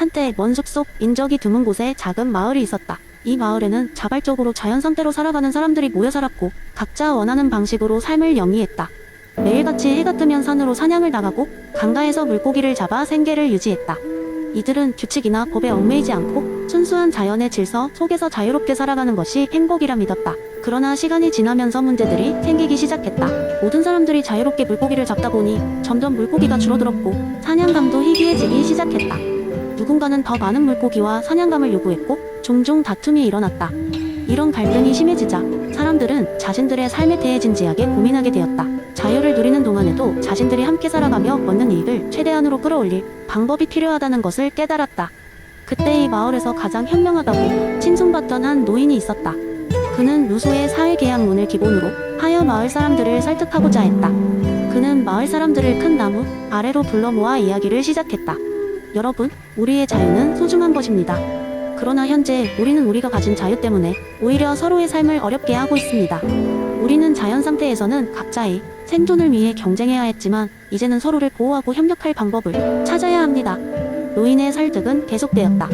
한때 먼 숲속 인적이 드문 곳에 작은 마을이 있었다. 이 마을에는 자발적으로 자연 상태로 살아가는 사람들이 모여 살았고 각자 원하는 방식으로 삶을 영위했다. 매일같이 해가 뜨면 산으로 사냥을 나가고 강가에서 물고기를 잡아 생계를 유지했다. 이들은 규칙이나 법에 얽매이지 않고 순수한 자연의 질서 속에서 자유롭게 살아가는 것이 행복이라 믿었다. 그러나 시간이 지나면서 문제들이 생기기 시작했다. 모든 사람들이 자유롭게 물고기를 잡다 보니 점점 물고기가 줄어들었고 사냥감도 희귀해지기 시작했다. 누군가는 더 많은 물고기와 사냥감을 요구했고 종종 다툼이 일어났다. 이런 갈등이 심해지자 사람들은 자신들의 삶에 대해 진지하게 고민하게 되었다. 자유를 누리는 동안에도 자신들이 함께 살아가며 얻는 이익을 최대한으로 끌어올릴 방법이 필요하다는 것을 깨달았다. 그때 이 마을에서 가장 현명하다고 칭송받던 한 노인이 있었다. 그는 루소의 사회계약문을 기본으로 하여 마을 사람들을 설득하고자 했다. 그는 마을 사람들을 큰 나무 아래로 불러 모아 이야기를 시작했다. 여러분, 우리의 자유는 소중한 것입니다. 그러나 현재 우리는 우리가 가진 자유 때문에 오히려 서로의 삶을 어렵게 하고 있습니다. 우리는 자연 상태에서는 각자의 생존을 위해 경쟁해야 했지만 이제는 서로를 보호하고 협력할 방법을 찾아야 합니다. 노인의 설득은 계속되었다.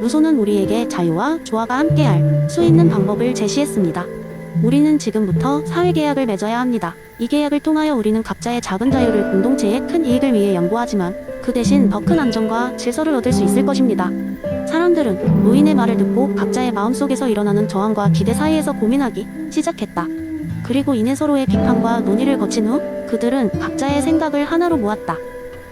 루소는 우리에게 자유와 조화가 함께할 수 있는 방법을 제시했습니다. 우리는 지금부터 사회계약을 맺어야 합니다. 이 계약을 통하여 우리는 각자의 작은 자유를 공동체의 큰 이익을 위해 양보하지만 그 대신 더 큰 안정과 질서를 얻을 수 있을 것입니다. 사람들은 노인의 말을 듣고 각자의 마음속에서 일어나는 저항과 기대 사이에서 고민하기 시작했다. 그리고 이내 서로의 비판과 논의를 거친 후 그들은 각자의 생각을 하나로 모았다.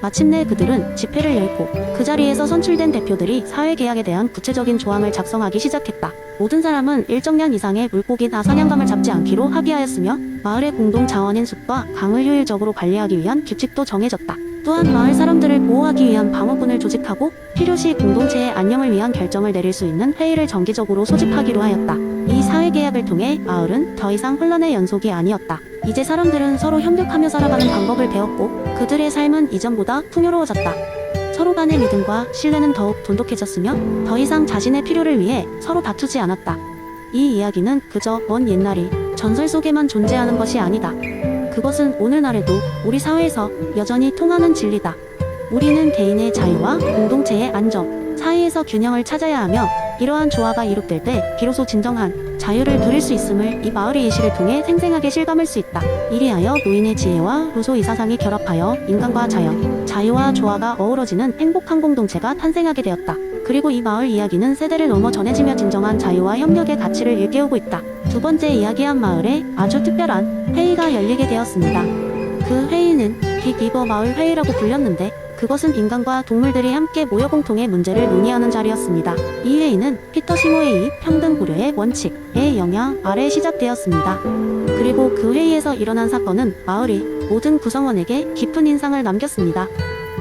마침내 그들은 집회를 열고 그 자리에서 선출된 대표들이 사회 계약에 대한 구체적인 조항을 작성하기 시작했다. 모든 사람은 일정량 이상의 물고기나 사냥감을 잡지 않기로 합의하였으며 마을의 공동 자원인 숲과 강을 효율적으로 관리하기 위한 규칙도 정해졌다. 또한 마을 사람들을 보호하기 위한 방어군을 조직하고 필요시 공동체의 안녕을 위한 결정을 내릴 수 있는 회의를 정기적으로 소집하기로 하였다. 이 사회 계약을 통해 마을은 더 이상 혼란의 연속이 아니었다. 이제 사람들은 서로 협력하며 살아가는 방법을 배웠고 그들의 삶은 이전보다 풍요로워졌다. 서로 간의 믿음과 신뢰는 더욱 돈독해졌으며 더 이상 자신의 필요를 위해 서로 다투지 않았다. 이 이야기는 그저 먼 옛날이 전설 속에만 존재하는 것이 아니다. 그것은 오늘날에도 우리 사회에서 여전히 통하는 진리다. 우리는 개인의 자유와 공동체의 안정, 사이에서 균형을 찾아야 하며 이러한 조화가 이룩될 때 비로소 진정한 자유를 누릴 수 있음을 이 마을의 예시를 통해 생생하게 실감할 수 있다. 이리하여 노인의 지혜와 루소 이 사상이 결합하여 인간과 자연, 자유와 조화가 어우러지는 행복한 공동체가 탄생하게 되었다. 그리고 이 마을 이야기는 세대를 넘어 전해지며 진정한 자유와 협력의 가치를 일깨우고 있다. 두 번째 이야기한 마을에 아주 특별한 회의가 열리게 되었습니다. 그 회의는 빅리버 마을 회의라고 불렸는데 그것은 인간과 동물들이 함께 모여 공통의 문제를 논의하는 자리였습니다. 이 회의는 피터 시모의 이 평등 고려의 원칙의 영향 아래 시작되었습니다. 그리고 그 회의에서 일어난 사건은 마을의 모든 구성원에게 깊은 인상을 남겼습니다.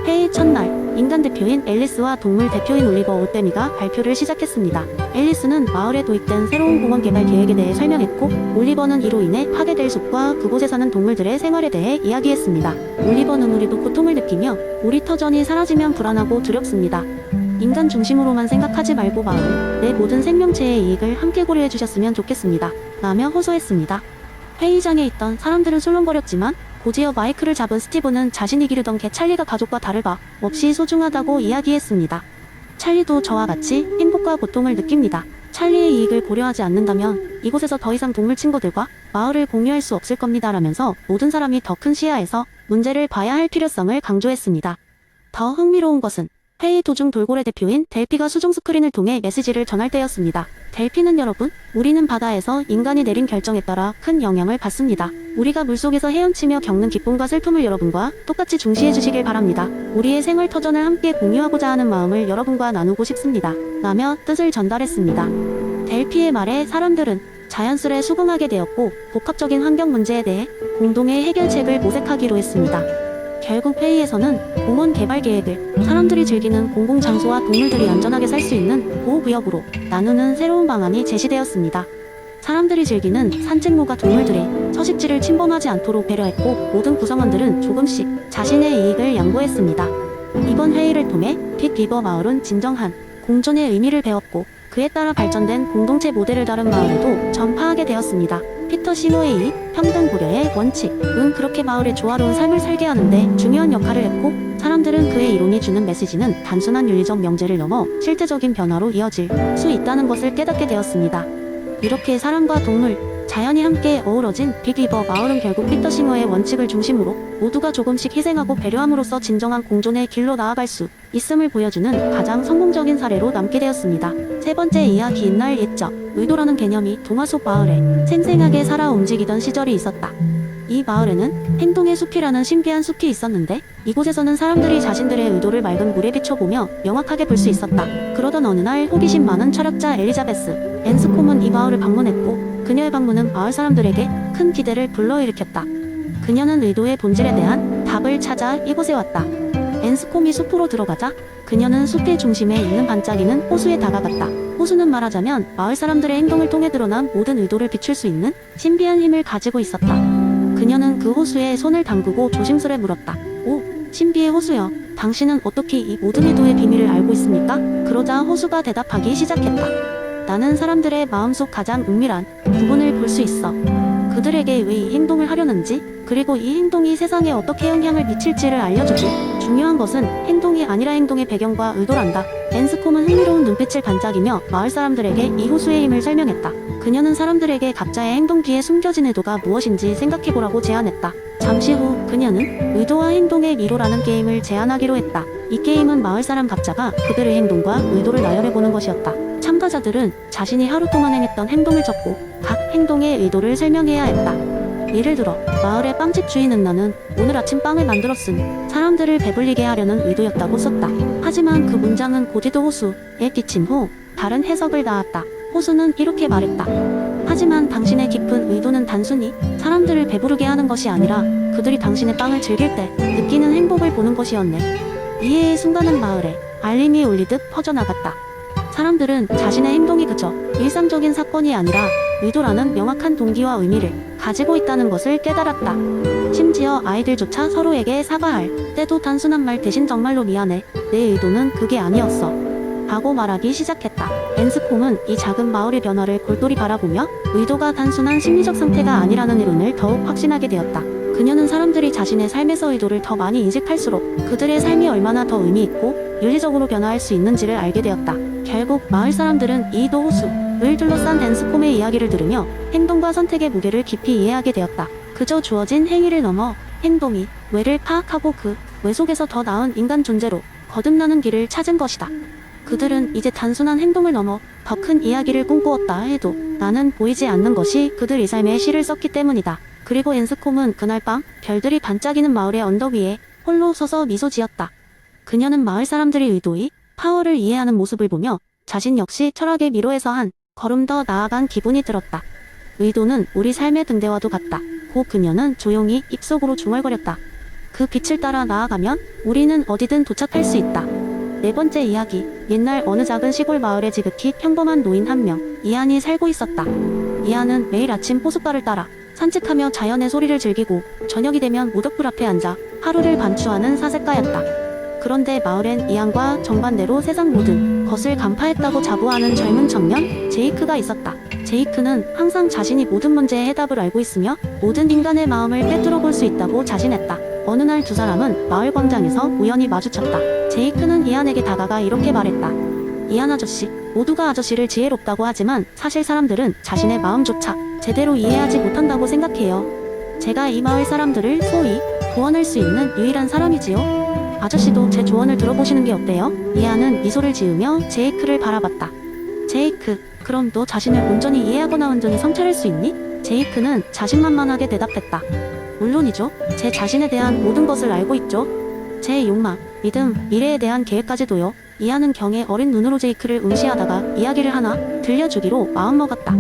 회의 첫날 인간 대표인 앨리스와 동물 대표인 올리버 오떼미가 발표를 시작했습니다. 앨리스는 마을에 도입된 새로운 공원 개발 계획에 대해 설명했고 올리버는 이로 인해 파괴될 숲과 그곳에 사는 동물들의 생활에 대해 이야기했습니다. 올리버는 우리도 고통을 느끼며 우리 터전이 사라지면 불안하고 두렵습니다. 인간 중심으로만 생각하지 말고 마을, 내 모든 생명체의 이익을 함께 고려해 주셨으면 좋겠습니다. 라며 호소했습니다. 회의장에 있던 사람들은 술렁거렸지만 고지어 마이크를 잡은 스티브는 자신이 기르던 개 찰리가 가족과 다를 바 없이 소중하다고 이야기했습니다. 찰리도 저와 같이 행복과 고통을 느낍니다. 찰리의 이익을 고려하지 않는다면 이곳에서 더 이상 동물 친구들과 마을을 공유할 수 없을 겁니다. 라면서 모든 사람이 더 큰 시야에서 문제를 봐야 할 필요성을 강조했습니다. 더 흥미로운 것은 회의 도중 돌고래 대표인 델피가 수중 스크린을 통해 메시지를 전할 때였습니다. 델피는 여러분, 우리는 바다에서 인간이 내린 결정에 따라 큰 영향을 받습니다. 우리가 물속에서 헤엄치며 겪는 기쁨과 슬픔을 여러분과 똑같이 중시해 주시길 바랍니다. 우리의 생활 터전을 함께 공유하고자 하는 마음을 여러분과 나누고 싶습니다. 라며 뜻을 전달했습니다. 델피의 말에 사람들은 자연스레 수긍하게 되었고 복합적인 환경 문제에 대해 공동의 해결책을 모색하기로 했습니다. 결국 회의에서는 공원 개발 계획을 사람들이 즐기는 공공장소와 동물들이 안전하게 살 수 있는 보호구역으로 나누는 새로운 방안이 제시되었습니다. 사람들이 즐기는 산책로가 동물들의 서식지를 침범하지 않도록 배려했고 모든 구성원들은 조금씩 자신의 이익을 양보했습니다. 이번 회의를 통해 빅리버 마을은 진정한 공존의 의미를 배웠고 그에 따라 발전된 공동체 모델을 다른 마을에도 전파하게 되었습니다. 피터 시노의 이 평등 고려의 원칙 은 그렇게 마을의 조화로운 삶을 살게 하는데 중요한 역할을 했고 사람들은 그의 이론이 주는 메시지는 단순한 윤리적 명제를 넘어 실제적인 변화로 이어질 수 있다는 것을 깨닫게 되었습니다. 이렇게 사람과 동물, 자연이 함께 어우러진 빅리버 마을은 결국 피터 싱어의 원칙을 중심으로 모두가 조금씩 희생하고 배려함으로써 진정한 공존의 길로 나아갈 수 있음을 보여주는 가장 성공적인 사례로 남게 되었습니다. 세 번째 이야기 옛날 옛적 의도라는 개념이 동화 속 마을에 생생하게 살아 움직이던 시절이 있었다. 이 마을에는 행동의 숲이라는 신비한 숲이 있었는데 이곳에서는 사람들이 자신들의 의도를 맑은 물에 비춰보며 명확하게 볼 수 있었다. 그러던 어느 날 호기심 많은 철학자 엘리자베스 앤스콤은 이 마을을 방문했고 그녀의 방문은 마을 사람들에게 큰 기대를 불러일으켰다. 그녀는 의도의 본질에 대한 답을 찾아 이곳에 왔다. 앤스콤이 숲으로 들어가자 그녀는 숲의 중심에 있는 반짝이는 호수에 다가갔다. 호수는 말하자면 마을 사람들의 행동을 통해 드러난 모든 의도를 비출 수 있는 신비한 힘을 가지고 있었다. 그녀는 그 호수에 손을 담그고 조심스레 물었다. 오, 신비의 호수여. 당신은 어떻게 이 모든 의도의 비밀을 알고 있습니까? 그러자 호수가 대답하기 시작했다. 나는 사람들의 마음속 가장 은밀한 부분을 볼 수 있어. 그들에게 왜 이 행동을 하려는지, 그리고 이 행동이 세상에 어떻게 영향을 미칠지를 알려주지. 중요한 것은 행동이 아니라 행동의 배경과 의도란다. 앤스콤은 흥미로운 눈빛을 반짝이며 마을 사람들에게 이 호수의 힘을 설명했다. 그녀는 사람들에게 각자의 행동 뒤에 숨겨진 의도가 무엇인지 생각해보라고 제안했다. 잠시 후 그녀는 의도와 행동의 미로라는 게임을 제안하기로 했다. 이 게임은 마을 사람 각자가 그들의 행동과 의도를 나열해보는 것이었다. 참가자들은 자신이 하루 동안 행했던 행동을 적고 각 행동의 의도를 설명해야 했다. 예를 들어 마을의 빵집 주인 은 나는 오늘 아침 빵을 만들었으니 사람들을 배불리게 하려는 의도였다고 썼다. 하지만 그 문장은 고지도 호수에 끼친 후 다른 해석을 낳았다. 호수는 이렇게 말했다. 하지만 당신의 깊은 의도는 단순히 사람들을 배부르게 하는 것이 아니라 그들이 당신의 빵을 즐길 때 느끼는 행복을 보는 것이었네. 이해의 순간은 마을에 알림이 울리듯 퍼져나갔다. 사람들은 자신의 행동이 그저 일상적인 사건이 아니라 의도라는 명확한 동기와 의미를 가지고 있다는 것을 깨달았다. 심지어 아이들조차 서로에게 사과할 때도 단순한 말 대신 정말로 미안해. 내 의도는 그게 아니었어. 하고 말하기 시작했다. 앤스콤은 이 작은 마을의 변화를 골똘히 바라보며 의도가 단순한 심리적 상태가 아니라는 이론을 더욱 확신하게 되었다. 그녀는 사람들이 자신의 삶에서 의도를 더 많이 인식할수록 그들의 삶이 얼마나 더 의미 있고 윤리적으로 변화할 수 있는지를 알게 되었다. 결국 마을 사람들은 이 도 호수를 둘러싼 앤스콤의 이야기를 들으며 행동과 선택의 무게를 깊이 이해하게 되었다. 그저 주어진 행위를 넘어 행동이 왜를 파악하고 그왜 속에서 더 나은 인간 존재로 거듭나는 길을 찾은 것이다. 그들은 이제 단순한 행동을 넘어 더 큰 이야기를 꿈꾸었다 해도 나는 보이지 않는 것이 그들의 삶의 시를 썼기 때문이다. 그리고 앤스콤은 그날 밤 별들이 반짝이는 마을의 언덕 위에 홀로 서서 미소 지었다. 그녀는 마을 사람들의 의도이 파워를 이해하는 모습을 보며 자신 역시 철학의 미로에서 한 걸음 더 나아간 기분이 들었다. 의도는 우리 삶의 등대와도 같다. 고 그녀는 조용히 입속으로 중얼거렸다. 그 빛을 따라 나아가면 우리는 어디든 도착할 수 있다. 네 번째 이야기. 옛날 어느 작은 시골 마을에 지극히 평범한 노인 한 명, 이안이 살고 있었다. 이안은 매일 아침 호숫가를 따라 산책하며 자연의 소리를 즐기고 저녁이 되면 무덤불 앞에 앉아 하루를 반추하는 사색가였다. 그런데 마을엔 이안과 정반대로 세상 모든 것을 간파했다고 자부하는 젊은 청년 제이크가 있었다. 제이크는 항상 자신이 모든 문제의 해답을 알고 있으며 모든 인간의 마음을 꿰뚫어 볼 수 있다고 자신했다. 어느 날 두 사람은 마을 광장에서 우연히 마주쳤다. 제이크는 이안에게 다가가 이렇게 말했다. 이안 아저씨, 모두가 아저씨를 지혜롭다고 하지만 사실 사람들은 자신의 마음조차 제대로 이해하지 못한다고 생각해요. 제가 이 마을 사람들을 소위 구원할 수 있는 유일한 사람이지요. 아저씨도 제 조언을 들어보시는 게 어때요? 이안은 미소를 지으며 제이크를 바라봤다. 제이크, 그럼 너 자신을 온전히 이해하거나 온전히 성찰할 수 있니? 제이크는 자신만만하게 대답했다. 물론이죠. 제 자신에 대한 모든 것을 알고 있죠. 제 욕망, 믿음, 미래에 대한 계획까지도요. 이하는 경의 어린 눈으로 제이크를 응시하다가 이야기를 하나 들려주기로 마음먹었다.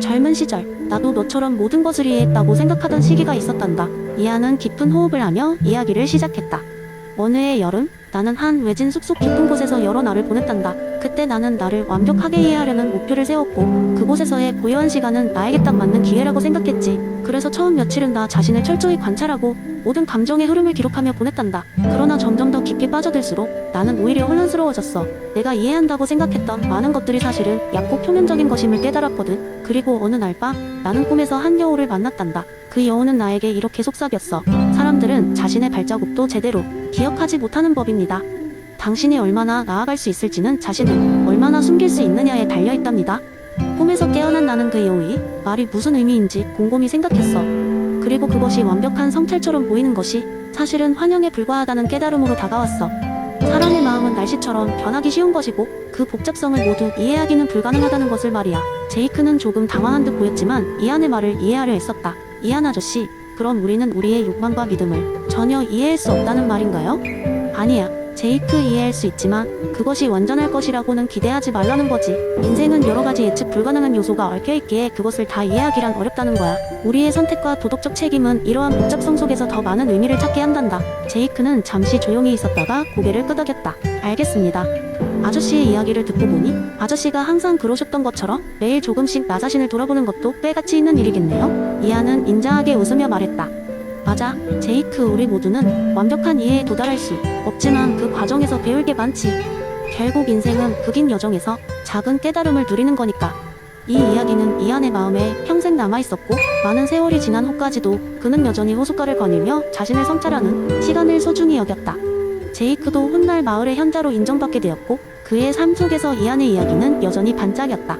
젊은 시절, 나도 너처럼 모든 것을 이해했다고 생각하던 시기가 있었단다. 이하는 깊은 호흡을 하며 이야기를 시작했다. 해 여름, 나는 한 외진 숲속 깊은 곳에서 여러 날을 보냈단다. 그때 나는 나를 완벽하게 이해하려는 목표를 세웠고, 그곳에서의 고요한 시간은 나에게 딱 맞는 기회라고 생각했지. 그래서 처음 며칠은 나 자신을 철저히 관찰하고, 모든 감정의 흐름을 기록하며 보냈단다. 그러나 점점 더 깊이 빠져들수록 나는 오히려 혼란스러워졌어. 내가 이해한다고 생각했던 많은 것들이 사실은 얕고 표면적인 것임을 깨달았거든. 그리고 어느 날 밤, 나는 꿈에서 한 여우를 만났단다. 그 여우는 나에게 이렇게 속삭였어. 사람들은 자신의 발자국도 제대로 기억하지 못하는 법입니다. 당신이 얼마나 나아갈 수 있을지는 자신을 얼마나 숨길 수 있느냐에 달려 있답니다. 꿈에서 깨어난 나는 그 여우이 말이 무슨 의미인지 곰곰이 생각했어. 그리고 그것이 완벽한 성찰처럼 보이는 것이 사실은 환영에 불과하다는 깨달음으로 다가왔어. 사람의 마음은 날씨처럼 변하기 쉬운 것이고 그 복잡성을 모두 이해하기는 불가능하다는 것을 말이야. 제이크는 조금 당황한 듯 보였지만 이안의 말을 이해하려 했었다. 이안 아저씨, 그럼 우리는 우리의 욕망과 믿음을 전혀 이해할 수 없다는 말인가요? 아니야. 제이크 이해할 수 있지만 그것이 완전할 것이라고는 기대하지 말라는 거지. 인생은 여러 가지 예측 불가능한 요소가 얽혀있기에 그것을 다 이해하기란 어렵다는 거야. 우리의 선택과 도덕적 책임은 이러한 복잡성 속에서 더 많은 의미를 찾게 한단다. 제이크는 잠시 조용히 있었다가 고개를 끄덕였다. 알겠습니다. 아저씨의 이야기를 듣고 보니 아저씨가 항상 그러셨던 것처럼 매일 조금씩 나 자신을 돌아보는 것도 꽤 가치 있는 일이겠네요. 이하는 인자하게 웃으며 말했다. 맞아. 제이크 우리 모두는 완벽한 이해에 도달할 수 없지만 그 과정에서 배울 게 많지. 결국 인생은 극인 여정에서 작은 깨달음을 누리는 거니까. 이 이야기는 이안의 마음에 평생 남아있었고 많은 세월이 지난 후까지도 그는 여전히 호숫가를 거닐며 자신을 성찰하는 시간을 소중히 여겼다. 제이크도 훗날 마을의 현자로 인정받게 되었고 그의 삶 속에서 이안의 이야기는 여전히 반짝였다.